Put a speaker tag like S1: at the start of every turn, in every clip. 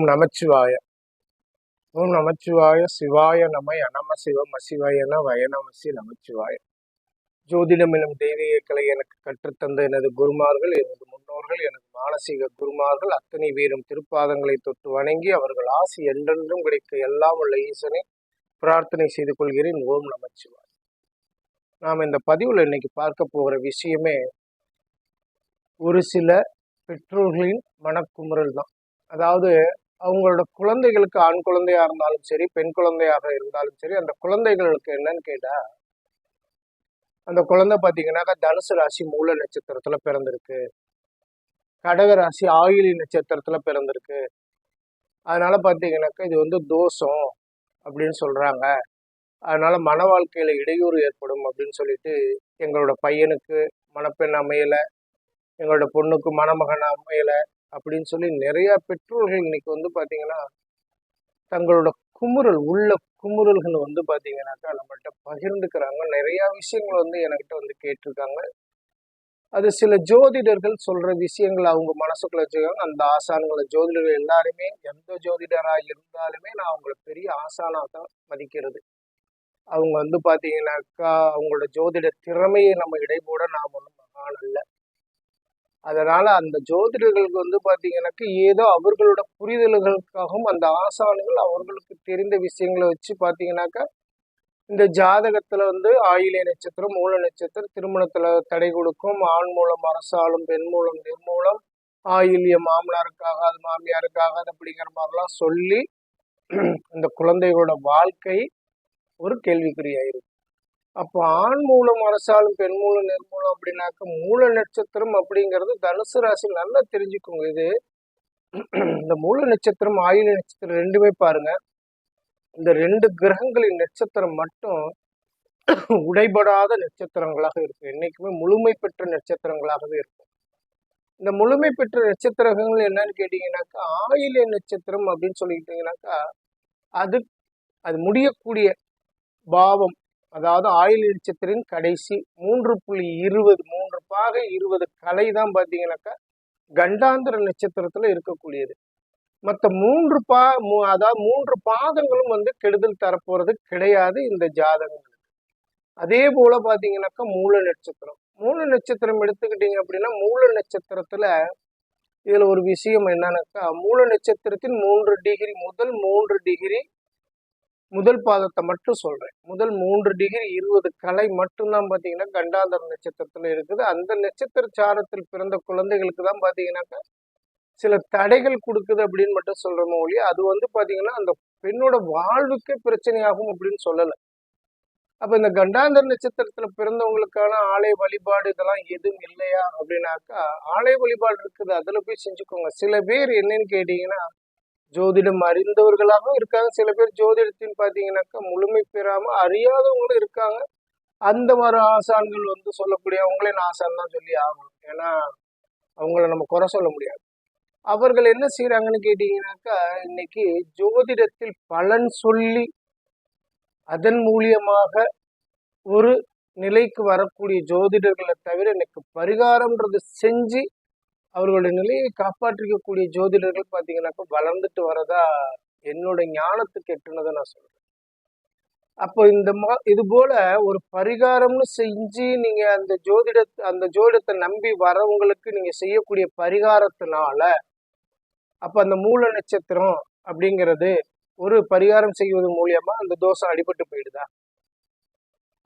S1: ஓம் நமச்சிவாய. ஓம் நமச்சிவாய சிவாய நம அனம சிவம் அசிவாயன வயநமசி நமச்சிவாய ஜோதிடம் எனும் தெய்வீக கலை எனக்கு கற்றுத்தந்த எனது குருமார்கள் எனது முன்னோர்கள் எனது மானசீக குருமார்கள் அத்தனை பேரும் திருப்பாதங்களை தொட்டு வணங்கி அவர்கள் ஆசி என்றென்றும் கிடைக்க எல்லாம் உள்ள ஈசனை பிரார்த்தனை செய்து கொள்கிறேன். ஓம் நமச்சிவாய். நாம் இந்த பதிவில் இன்னைக்கு பார்க்க போகிற விஷயமே ஒரு சில பெற்றோர்களின் மனக்குமுறல் தான். அதாவது அவங்களோட குழந்தைகளுக்கு ஆண் குழந்தையா இருந்தாலும் சரி பெண் குழந்தையாக இருந்தாலும் சரி அந்த குழந்தைகளுக்கு என்னன்னு கேட்டா அந்த குழந்தை பார்த்தீங்கன்னாக்கா தனுசு ராசி மூல நட்சத்திரத்துல பிறந்திருக்கு. கடக ராசி ஆயுளி நட்சத்திரத்துல பிறந்திருக்கு. அதனால பார்த்தீங்கன்னாக்கா இது வந்து தோஷம் அப்படின்னு சொல்றாங்க. அதனால மன வாழ்க்கையில இடையூறு ஏற்படும் அப்படின்னு சொல்லிட்டு எங்களோட பையனுக்கு மணப்பெண் அமையல எங்களோட பொண்ணுக்கு மணமகன் அமையல அப்படின்னு சொல்லி நிறைய பெற்றோர்கள் இன்னைக்கு வந்து பார்த்தீங்கன்னா தங்களோட குமுறல் உள்ள குமுறல்கள் வந்து பார்த்தீங்கன்னாக்கா நம்மள்கிட்ட பகிர்ந்துக்கிறாங்க. நிறைய விஷயங்கள் வந்து என்கிட்ட வந்து கேட்டிருக்காங்க. அது சில ஜோதிடர்கள் சொல்ற விஷயங்கள் அவங்க மனசுக்குள்ள வச்சுக்காங்க அந்த ஆசான்களை ஜோதிடர்கள் எல்லாருமே எந்த ஜோதிடரா இருந்தாலுமே நான் அவங்கள பெரிய ஆசானா தான் மதிக்கிறது. அவங்க வந்து பார்த்தீங்கன்னாக்கா அவங்களோட ஜோதிட திறமையை நம்ம இடைபோட நாம் ஒன்றும் மகான் இல்லை அதனால அந்த ஜோதிடர்களுக்கு வந்து பாத்தீங்கன்னாக்க ஏதோ அவர்களோட புரிதல்களுக்காகவும் அந்த ஆசான்கள் அவர்களுக்கு தெரிந்த விஷயங்களை வச்சு பாத்தீங்கன்னாக்கா இந்த ஜாதகத்துல வந்து ஆயிலை நட்சத்திரம் மூல நட்சத்திரம் திருமணத்துல தடை கொடுக்கும். ஆண் மூலம் அரசாலும் பெண் மூலம் நிர்மூலம் ஆயில்ய மாமனாருக்காக அது மாமியாருக்காக அப்படிங்கிற மாதிரிலாம் சொல்லி இந்த குழந்தைகளோட வாழ்க்கை ஒரு கேள்விக்குறியாயிருக்கு அப்போ ஆண் மூலம் அரசாலும் பெண் மூலம் நிர்மூலம் அப்படின்னாக்க மூல நட்சத்திரம் அப்படிங்கிறது தனுசு ராசி நல்லா தெரிஞ்சுக்கோங்க இது. இந்த மூல நட்சத்திரம் ஆயுள நட்சத்திரம் ரெண்டுமே பாருங்க. இந்த ரெண்டு கிரகங்களின் நட்சத்திரம் மட்டும் உடைபடாத நட்சத்திரங்களாக இருக்கும். என்னைக்குமே முழுமை பெற்ற நட்சத்திரங்களாகவே இருக்கும். இந்த முழுமை பெற்ற நட்சத்திரங்கள் என்னன்னு கேட்டீங்கன்னாக்கா ஆயில நட்சத்திரம் அப்படின்னு சொல்லிக்கிட்டீங்கன்னாக்கா அது அது முடியக்கூடிய பாவம் அதாவது ஆயுள் நட்சத்திரின் கடைசி மூன்று புள்ளி இருபது மூன்று பாகை இருபது கலை தான் பார்த்தீங்கன்னாக்கா கண்டாந்திர நட்சத்திரத்தில் இருக்கக்கூடியது. மற்ற மூன்று பா அதாவது மூன்று பாதங்களும் வந்து கெடுதல் தரப்போறது கிடையாது இந்த ஜாதகங்களுக்கு. அதே போல பார்த்தீங்கன்னாக்கா மூல நட்சத்திரம். மூல நட்சத்திரம் எடுத்துக்கிட்டீங்க அப்படின்னா மூல நட்சத்திரத்துல இதுல ஒரு விஷயம் என்னன்னாக்கா மூல நட்சத்திரத்தின் மூன்று டிகிரி முதல் மூன்று டிகிரி முதல் பாதத்தை மட்டும் சொல்றேன். முதல் மூன்று டிகிரி இருபது கலை மட்டும்தான் பார்த்தீங்கன்னா கண்டாந்தர நட்சத்திரத்தில் இருக்குது. அந்த நட்சத்திர சாரத்தில் பிறந்த குழந்தைகளுக்கு தான் பார்த்தீங்கன்னாக்கா சில தடைகள் கொடுக்குது அப்படின்னு மட்டும் சொல்றோமோ ஒழிய அது வந்து பார்த்தீங்கன்னா அந்த பெண்ணோட வாழ்வுக்கே பிரச்சனையாகும் அப்படின்னு சொல்லலை. அப்போ இந்த கண்டாந்தர் நட்சத்திரத்தில் பிறந்தவங்களுக்கான ஆலய வழிபாடு இதெல்லாம் எதுவும் இல்லையா அப்படின்னாக்கா ஆலய வழிபாடு இருக்குது. அதில் போய் செஞ்சுக்கோங்க. சில பேர் என்னன்னு கேட்டிங்கன்னா ஜோதிடம் அறிந்தவர்களாகவும் இருக்காங்க. சில பேர் ஜோதிடத்தின் பார்த்தீங்கன்னாக்கா முழுமை பெறாம அறியாதவங்களும் இருக்காங்க. அந்த மாதிரி ஆசான்கள் வந்து சொல்லக்கூடிய அவங்களே நான் ஆசான் தான் சொல்லி ஆகணும். ஏன்னா அவங்கள நம்ம குறை சொல்ல முடியாது. அவர்கள் என்ன செய்யறாங்கன்னு கேட்டீங்கன்னாக்கா இன்னைக்கு ஜோதிடத்தில் பலன் சொல்லி அதன் மூலியமாக ஒரு நிலைக்கு வரக்கூடிய ஜோதிடர்களை தவிர எனக்கு பரிகாரம்ன்றது செஞ்சு அவர்களுடைய நிலையை காப்பாற்றிக்கக்கூடிய ஜோதிடர்கள் பார்த்தீங்கன்னாக்கா வளர்ந்துட்டு வரதா என்னோட ஞானத்துக்கு எட்டுனதை நான் சொல்றேன். அப்போ இந்த மா இது போல ஒரு பரிகாரம்னு செஞ்சு நீங்க அந்த ஜோதிட அந்த ஜோதிடத்தை நம்பி வரவங்களுக்கு நீங்க செய்யக்கூடிய பரிகாரத்தினால அப்ப அந்த மூல நட்சத்திரம் அப்படிங்கிறது ஒரு பரிகாரம் செய்வது மூலியமா அந்த தோஷம் அடிபட்டு போயிடுதா?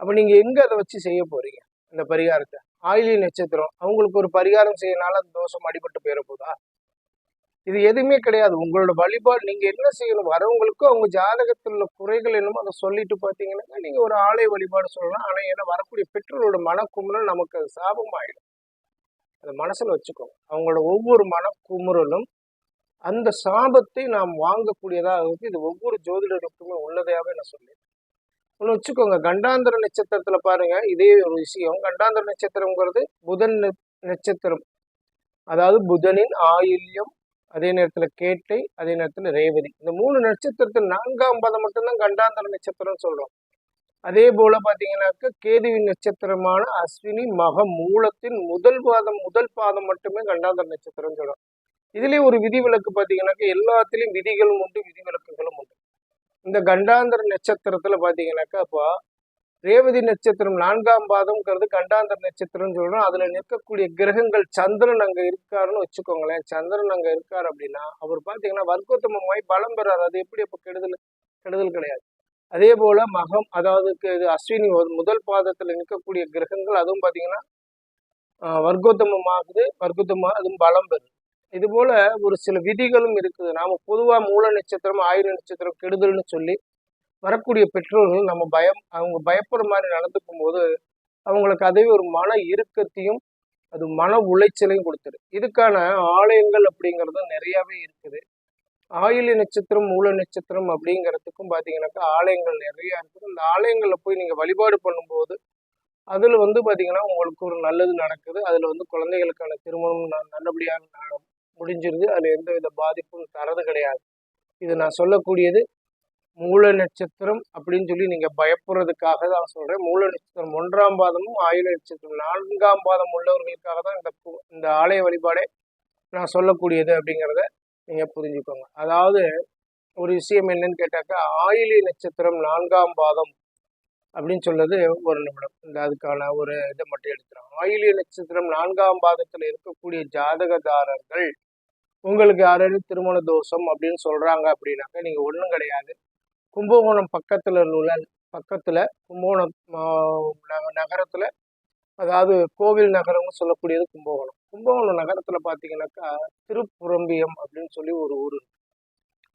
S1: அப்ப நீங்க எங்க அதை வச்சு செய்ய போறீங்க? அந்த பரிகாரத்தை. ஆயிலி நட்சத்திரம். அவங்களுக்கு ஒரு பரிகாரம் செய்யனால அந்த தோஷம் அடிபட்டு போயிட போதா? இது எதுவுமே கிடையாது. உங்களோட வழிபாடு நீங்க என்ன செய்யணும்? வரவங்களுக்கும் அவங்க ஜாதகத்தில் உள்ள குறைகள் என்னமோ அதை சொல்லிட்டு பார்த்தீங்கன்னா நீங்க ஒரு ஆலய வழிபாடு சொல்லலாம். ஆனால் ஏன்னா வரக்கூடிய பெற்றோரோட மனக்குமுறல் நமக்கு அது சாபமாயிடும் அதை மனசில் வச்சுக்கோங்க. அவங்களோட ஒவ்வொரு மனக்குமுறலும் அந்த சாபத்தை நாம் வாங்கக்கூடியதாக இருக்குது இது ஒவ்வொரு ஜோதிடருக்குமே உள்ளதையாகவே நான் சொல்லியிருக்கேன். ஒன்று வச்சுக்கோங்க. கண்டாந்திர நட்சத்திரத்தில் பாருங்கள் இதே ஒரு விஷயம். கண்டாந்திர நட்சத்திரங்கிறது புதன் நட்சத்திரம். அதாவது புதனின் ஆயுள்யம் அதே நேரத்தில் கேட்டை அதே நேரத்தில் ரேவதி. இந்த மூணு நட்சத்திரத்தில் நான்காம் பாதம் மட்டும்தான் கண்டாந்திர நட்சத்திரம்னு சொல்கிறோம் அதே போல் பார்த்தீங்கன்னாக்க கேதுவின் நட்சத்திரமான அஸ்வினி மக மூலத்தின் முதல் பாதம் முதல் பாதம் மட்டுமே கண்டாந்தர நட்சத்திரம்னு சொல்கிறோம் இதுலேயே ஒரு விதிவிலக்கு பார்த்தீங்கன்னாக்க எல்லாத்துலேயும் விதிகளும் உண்டு விதிவிலக்குகளும் உண்டு. இந்த கண்டாந்தர நட்சத்திரத்துல பாத்தீங்கன்னாக்கா இப்போ ரேவதி நட்சத்திரம் நான்காம் பாதம்ங்கிறது கண்டாந்தர நட்சத்திரம்னு சொல்றோம். அதுல நிற்கக்கூடிய கிரகங்கள் சந்திரன் அங்க இருக்காருன்னு வச்சுக்கோங்களேன். சந்திரன் அங்க இருக்காரு அப்படின்னா அவர் பாத்தீங்கன்னா வர்க்கோத்தமமாய் பலம் பெறாரு. அது எப்படி அப்ப கெடுதல் கெடுதல் கிடையாது. அதே போல மகம் அதாவது இது அஸ்வினி முதல் பாதத்துல நிற்கக்கூடிய கிரகங்கள் அதுவும் பாத்தீங்கன்னா வர்க்கோத்தமமாகுது. வர்க்கோத்தமா அதுவும் பலம் பெறுது. இது போல ஒரு சில விதிகளும் இருக்குது. நாம பொதுவா மூல நட்சத்திரம் ஆயுத நட்சத்திரம் கெடுதல்னு சொல்லி வரக்கூடிய பெற்றோர்கள் நம்ம பயம் அவங்க பயப்படுற மாதிரி நடந்துக்கும் போது அவங்களுக்கு அதே ஒரு மன இறுக்கத்தையும் அது மன உளைச்சலையும் கொடுத்துரு. இதுக்கான ஆலயங்கள் அப்படிங்கிறது நிறையாவே இருக்குது. ஆயுள நட்சத்திரம் மூல நட்சத்திரம் அப்படிங்கிறதுக்கும் பார்த்தீங்கன்னாக்கா ஆலயங்கள் நிறையா இருக்குது. இந்த ஆலயங்களில் போய் நீங்கள் வழிபாடு பண்ணும்போது அதில் வந்து பார்த்தீங்கன்னா உங்களுக்கு ஒரு நல்லது நடக்குது. அதில் வந்து குழந்தைகளுக்கான திருமணம் நல்லபடியாக முடிஞ்சிருது. அதில் எந்த வித பாதிப்பும் தரது கிடையாது. இது நான் சொல்லக்கூடியது மூல நட்சத்திரம் அப்படின்னு சொல்லி நீங்கள் பயப்படுறதுக்காக தான் சொல்கிறேன் மூல நட்சத்திரம் ஒன்றாம் பாதமும் ஆயுள நட்சத்திரம் நான்காம் பாதம் உள்ளவர்களுக்காக தான் இந்த இந்த ஆலய வழிபாடே நான் சொல்லக்கூடியது அப்படிங்கிறத நீங்கள் புரிஞ்சுக்கோங்க. அதாவது ஒரு விஷயம் என்னன்னு கேட்டாக்கா ஆயிலி நட்சத்திரம் நான்காம் பாதம் அப்படின்னு சொல்றது ஒரு நிமிடம். இந்த அதுக்கான ஒரு இதை மட்டும் எடுத்துகிறோம் ஆயிலிய நட்சத்திரம் நான்காம் பாதத்தில் இருக்கக்கூடிய ஜாதகதாரர்கள் உங்களுக்கு யாராவது திருமண தோஷம் அப்படின்னு சொல்கிறாங்க அப்படின்னாக்கா நீங்கள் ஒன்றும் கிடையாது. கும்பகோணம் பக்கத்தில் உள்ள பக்கத்தில் கும்பகோணம் நகரத்தில் அதாவது கோவில் நகரம்னு சொல்லக்கூடியது கும்பகோணம். கும்பகோணம் நகரத்தில் பார்த்தீங்கன்னாக்கா திருப்புரம்பியம் அப்படின்னு சொல்லி ஒரு ஊர். இருக்கு.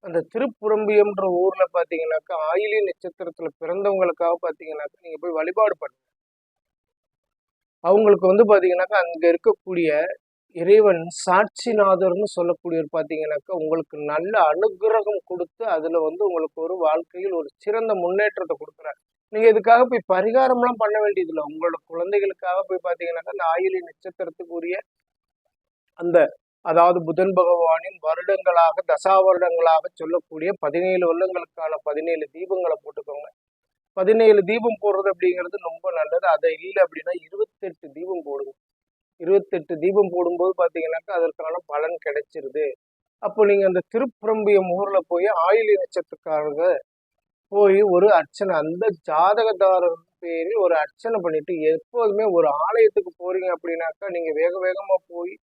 S1: அந்த திருப்புரம்பியம்ன்ற ஊரில் பார்த்தீங்கன்னாக்கா ஆயிலி நட்சத்திரத்தில் பிறந்தவங்களுக்காக பார்த்தீங்கன்னாக்கா நீங்கள் போய் வழிபாடு பண்ணுங்க. அவங்களுக்கு வந்து பார்த்தீங்கன்னாக்கா அங்கே இருக்கக்கூடிய இறைவன் சாட்சிநாதர்னு சொல்லக்கூடியவர் பார்த்தீங்கன்னாக்கா உங்களுக்கு நல்ல அனுகிரகம் கொடுத்து அதுல வந்து உங்களுக்கு ஒரு வாழ்க்கையில் ஒரு சிறந்த முன்னேற்றத்தை கொடுக்குறாரு. நீங்க இதுக்காக போய் பரிகாரம்லாம் பண்ண வேண்டியதில்லை. உங்களோட குழந்தைகளுக்காக போய் பார்த்தீங்கன்னாக்கா இந்த ஆயிலி நட்சத்திரத்துக்குரிய அந்த அதாவது புதன் பகவானின் வருடங்களாக தசா வருடங்களாக சொல்லக்கூடிய பதினேழு வருடங்களுக்கான பதினேழு தீபங்களை போட்டுக்கோங்க. பதினேழு தீபம் போடுறது அப்படிங்கிறது ரொம்ப நல்லது. அதை இல்லை அப்படின்னா இருபத்தெட்டு தீபம் போடுங்க. இருபத்தெட்டு தீபம் போடும்போது பார்த்தீங்கன்னாக்கா அதற்கான பலன் கிடைச்சிருது. அப்போ நீங்கள் அந்த திருப்புரம்பியம் ஊரில் போய் ஆயுள் நட்சத்திரக்காரங்க போய் ஒரு அர்ச்சனை அந்த ஜாதகதாரர் பேரில் ஒரு அர்ச்சனை பண்ணிட்டு எப்போதுமே ஒரு ஆலயத்துக்கு போறீங்க அப்படின்னாக்கா நீங்கள் வேக வேகமாக போய்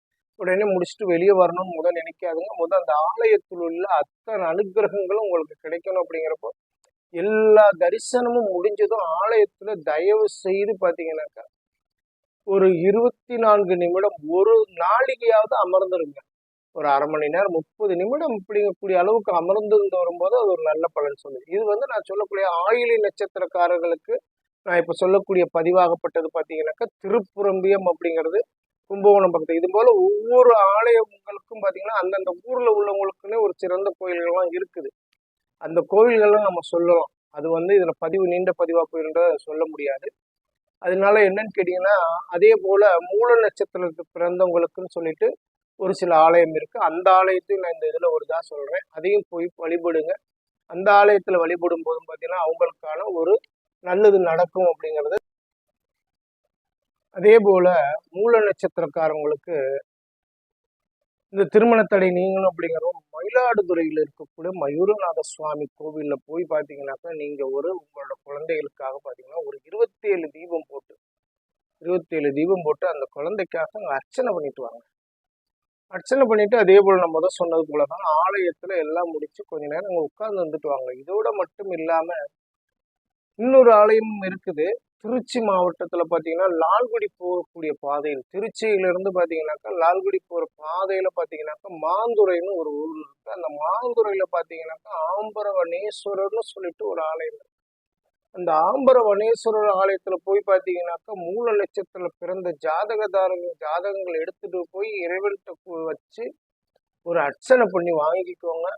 S1: உடனே முடிச்சுட்டு வெளியே வரணும்னு முதல் நினைக்காதுங்க. முதல் அந்த ஆலயத்தில் உள்ள அத்தனை அனுகிரகங்களும் உங்களுக்கு கிடைக்கணும் அப்படிங்கிறப்போ எல்லா தரிசனமும் முடிஞ்சதும் ஆலயத்தில் தயவு செய்து பார்த்தீங்கன்னாக்கா ஒரு இருபத்தி நான்கு நிமிடம் ஒரு நாளிகையாவது அமர்ந்துருங்க. ஒரு அரை மணி நேரம் முப்பது நிமிடம் அப்படிங்கக்கூடிய அளவுக்கு அமர்ந்திருந்து வரும்போது அது ஒரு நல்ல பலன் சொல்லுது. இது வந்து நான் சொல்லக்கூடிய ஆயிலி நட்சத்திரக்காரர்களுக்கு நான் இப்போ சொல்லக்கூடிய பதிவாகப்பட்டது பார்த்தீங்கன்னாக்கா திருப்புரம்பியம் அப்படிங்கிறது கும்பகோணம் பக்கத்து இது போல ஒவ்வொரு ஆலயங்களுக்கும் பார்த்தீங்கன்னா அந்தந்த ஊரில் உள்ளவங்களுக்குன்னே ஒரு சிறந்த கோயில்கள்லாம் இருக்குது. அந்த கோவில்கள்லாம் நம்ம சொல்லலாம். அது வந்து இதில் பதிவு நீண்ட பதிவாக போயிருந்தா சொல்ல முடியாது. அதனால என்னன்னு கேட்டீங்கன்னா அதே போல மூல நட்சத்திரத்துக்கு பிறந்தவங்களுக்குன்னு சொல்லிட்டு ஒரு சில ஆலயம் இருக்கு. அந்த ஆலயத்தையும் நான் இந்த இதுல ஒரு இதாக சொல்றேன். அதையும் போய் வழிபடுங்க. அந்த ஆலயத்துல வழிபடும் போதும் பார்த்தீங்கன்னா அவங்களுக்கான ஒரு நல்லது நடக்கும் அப்படிங்கிறது. அதே போல மூல நட்சத்திரக்காரங்களுக்கு இந்த திருமண தடை நீங்களும் அப்படிங்கிறோம் மயிலாடுதுறையில் இருக்கக்கூடிய மயூரநாத சுவாமி கோவிலில் போய் பார்த்தீங்கன்னாக்கா நீங்கள் ஒரு உங்களோட குழந்தைகளுக்காக பார்த்தீங்கன்னா ஒரு இருபத்தேழு தீபம் போட்டு இருபத்தேழு தீபம் போட்டு அந்த குழந்தைக்காக அங்க அர்ச்சனை பண்ணிட்டு வாங்க. அர்ச்சனை பண்ணிட்டு அதே போல் நம்ம முதல் சொன்னது போல தான் ஆலயத்தில் எல்லாம் முடிச்சு கொஞ்ச நேரம் அங்கே உட்கார்ந்து வந்துட்டு வாங்க. இதோட மட்டும் இல்லாமல் இன்னொரு ஆலயமும் இருக்குது. திருச்சி மாவட்டத்தில் பார்த்தீங்கன்னா லால்குடி போகக்கூடிய பாதையில் திருச்சியிலிருந்து இருந்து லால்குடி போகிற பாதையில் பார்த்தீங்கன்னாக்கா மாந்துரைன்னு ஒரு ஊர் இருக்கு. அந்த மாந்துரையில் பார்த்தீங்கன்னாக்கா ஆம்பரவனேஸ்வரர்னு சொல்லிட்டு ஒரு ஆலயம் இருக்கு. அந்த ஆம்பரவனேஸ்வரர் ஆலயத்தில் போய் பார்த்தீங்கன்னாக்கா மூல லட்சத்தில் பிறந்த ஜாதகதாரர்கள் ஜாதகங்களை எடுத்துகிட்டு போய் இறைவன்கிட்ட வச்சு ஒரு அர்ச்சனை பண்ணி வாங்கிக்கோங்க.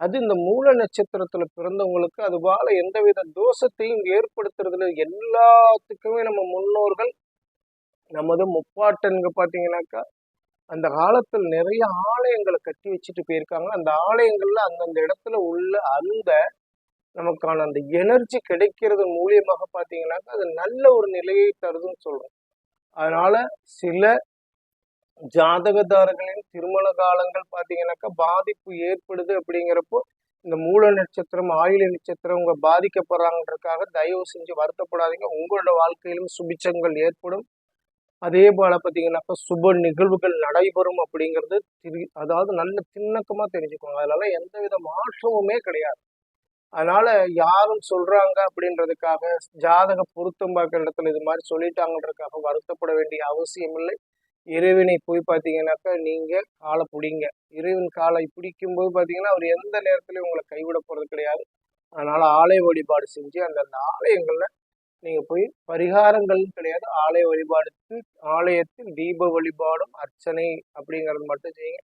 S1: அது இந்த மூல நட்சத்திரத்துல பிறந்தவங்களுக்கு அதுவால எந்தவித தோஷத்தையும் ஏற்படுத்துறதுல எல்லாத்துக்குமே நம்ம முன்னோர்கள் நமது முப்பாட்டன்க பாத்தீங்கன்னாக்கா அந்த காலத்தில் நிறைய ஆலயங்களை கட்டி வச்சுட்டு போயிருக்காங்க. அந்த ஆலயங்கள்ல அந்தந்த இடத்துல உள்ள அந்த நமக்கான அந்த எனர்ஜி கிடைக்கிறது மூலியமாக பார்த்தீங்கன்னாக்கா அது நல்ல ஒரு நிலையை தருதுன்னு சொல்றோம். அதனால சில ஜாதகதாரர்களின் திருமண காலங்கள் பார்த்தீங்கன்னாக்கா பாதிப்பு ஏற்படுது அப்படிங்கிறப்போ இந்த மூல நட்சத்திரம் ஆயுள நட்சத்திரம் உங்க பாதிக்கப்படுறாங்கன்றதுக்காக தயவு செஞ்சு வருத்தப்படாதீங்க. உங்களோட வாழ்க்கையிலும் சுபிச்சங்கள் ஏற்படும். அதே போல பார்த்தீங்கன்னாக்கா சுப நிகழ்வுகள் நடைபெறும் அப்படிங்கிறது திரு அதாவது நல்ல திண்ணக்கமாக தெரிஞ்சுக்கோங்க. அதனால எந்த வித மாற்றமுமே கிடையாது. அதனால யாரும் சொல்றாங்க அப்படின்றதுக்காக ஜாதக பொருத்தம் பார்க்குற இடத்துல இது மாதிரி சொல்லிட்டாங்கன்றதுக்காக வருத்தப்பட வேண்டிய அவசியம் இல்லை இறைவனை போய் பார்த்தீங்கன்னாக்கா நீங்கள் காலை பிடிங்க. இறைவன் காலை பிடிக்கும் போது பார்த்தீங்கன்னா அவர் எந்த நேரத்துலையும் உங்களை கைவிட போகிறது கிடையாது. அதனால் ஆலய வழிபாடு செஞ்சு அந்தந்த ஆலயங்களில் நீங்கள் போய் பரிகாரங்கள் கிடையாது. ஆலய வழிபாடு ஆலயத்தில் தீப வழிபாடும் அர்ச்சனை அப்படிங்கிறது மட்டும் செய்யுங்க.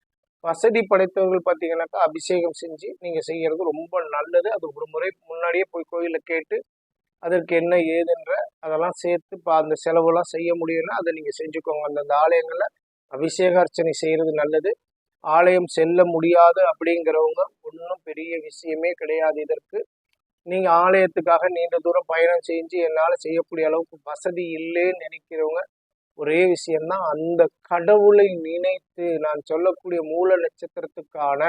S1: வசதி படைத்தவர்கள் பார்த்தீங்கன்னாக்கா அபிஷேகம் செஞ்சு நீங்கள் செய்கிறது ரொம்ப நல்லது. அது ஒரு முறை முன்னாடியே போய் கோயிலில் கேட்டு அதற்கு என்ன ஏதுன்ற அதெல்லாம் சேர்த்து இப்போ அந்த செலவுலாம் செய்ய முடியும்னா அதை நீங்கள் செஞ்சுக்கோங்க. அந்தந்த ஆலயங்களில் அபிஷேக அர்ச்சனை செய்கிறது நல்லது. ஆலயம் செல்ல முடியாது அப்படிங்கிறவங்க ஒன்றும் பெரிய விஷயமே கிடையாது. இதற்கு நீங்கள் ஆலயத்துக்காக நீண்ட தூரம் பயணம் செஞ்சு என்னால் செய்யக்கூடிய அளவுக்கு வசதி இல்லைன்னு நினைக்கிறவங்க ஒரே விஷயம்தான். அந்த கடவுளை நினைத்து நான் சொல்லக்கூடிய மூல நட்சத்திரத்துக்கான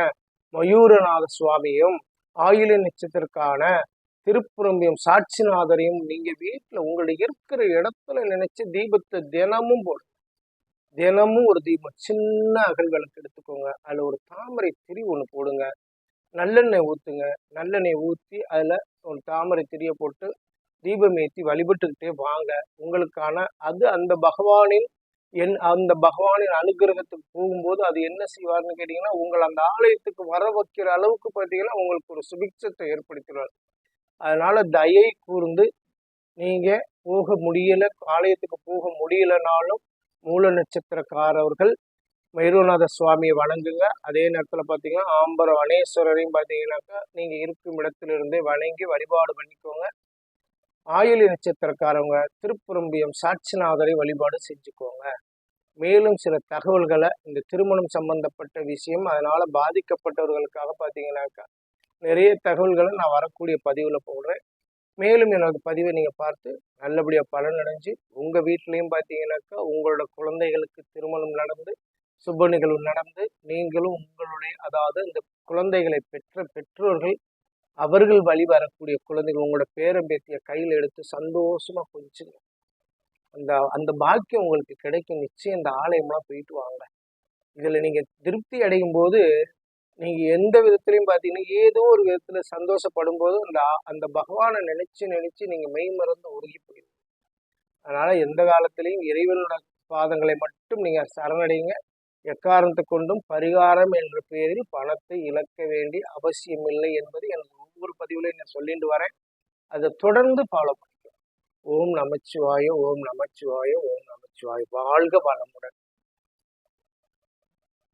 S1: மயூரநாத சுவாமியும் ஆயுள நட்சத்திரக்கான திருப்புறம்பையும் சாட்சிநாதரையும் நீங்க வீட்டில் உங்களுக்கு இருக்கிற இடத்துல நினைச்சு தீபத்தை தினமும் போடு. தினமும் ஒரு தீபம் சின்ன அகல் விளக்கு எடுத்துக்கோங்க. அதில் ஒரு தாமரை திரி ஒன்று போடுங்க. நல்லெண்ணெய் ஊற்றுங்க நல்லெண்ணெய் ஊற்றி அதில் ஒரு தாமரை திரியை போட்டு தீபம் ஏற்றி வழிபட்டுக்கிட்டே வாங்க. உங்களுக்கான அது அந்த பகவானின் என் அந்த பகவானின் அனுகிரகத்துக்கு போகும்போது அது என்ன செய்வார்னு கேட்டிங்கன்னா உங்களை அந்த ஆலயத்துக்கு வர வைக்கிற அளவுக்கு பார்த்தீங்கன்னா உங்களுக்கு ஒரு சுபிக்ஷத்தை ஏற்படுத்திடுவார். அதனால தயை கூர்ந்து நீங்கள் போக முடியல ஆலயத்துக்கு போக முடியலனாலும் மூல நட்சத்திரக்காரர்கள் மைரூநாத சுவாமியை வணங்குங்க. அதே நேரத்தில் பார்த்தீங்கன்னா ஆம்பர வனேஸ்வரரையும் பார்த்தீங்கன்னாக்கா நீங்கள் இருக்கும் இடத்திலிருந்தே வணங்கி வழிபாடு பண்ணிக்கோங்க. ஆயுளி நட்சத்திரக்காரவங்க திருப்புரம்பியம் சாட்சிநாதரை வழிபாடு செஞ்சுக்கோங்க. மேலும் சில தகவல்களை இந்த திருமணம் சம்பந்தப்பட்ட விஷயம் அதனால் பாதிக்கப்பட்டவர்களுக்காக பார்த்தீங்கன்னாக்கா நிறைய தகவல்களை நான் வரக்கூடிய பதிவில் போடுறேன். மேலும் எனது பதிவை நீங்கள் பார்த்து நல்லபடியாக பலன் அடைஞ்சு உங்கள் வீட்லேயும் பார்த்தீங்கன்னாக்கா உங்களோட குழந்தைகளுக்கு திருமணம் நடந்து சுப நிகழ்வு நடந்து நீங்களும் உங்களுடைய அதாவது இந்த குழந்தைகளை பெற்ற பெற்றோர்கள் அவர்கள் வழி வரக்கூடிய குழந்தைகள் உங்களோட பேரம்பேத்தியை கையில் எடுத்து சந்தோஷமாக கொஞ்சுங்க அந்த அந்த பாக்கியம் உங்களுக்கு கிடைக்கும். நிச்சயம் இந்த ஆலயம்லாம் போயிட்டு வாங்க. இதில் நீங்கள் திருப்தி அடையும் போது நீங்க எந்த விதத்திலையும் பார்த்தீங்கன்னா ஏதோ ஒரு விதத்துல சந்தோஷப்படும் போது அந்த அந்த பகவானை நினைச்சு நினைச்சு நீங்க மெய் மறந்து உருகி போயிடும் அதனால எந்த காலத்திலையும் இறைவனோட பாதங்களை மட்டும் நீங்க சரணடைங்க எக்காரணத்தை கொண்டும் பரிகாரம் என்ற பெயரில் பணத்தை இழக்க வேண்டிய அவசியமில்லை என்பது எனது ஒவ்வொரு பதிவுலையும் நான் சொல்லிட்டு வரேன். அதை தொடர்ந்து ஃபாலோ பண்ணிக்கலாம் ஓம் நமச்சிவாயோ ஓம் நமச்சிவாயோ ஓம் நமச்சிவாயோ. வாழ்க வளமுடன்.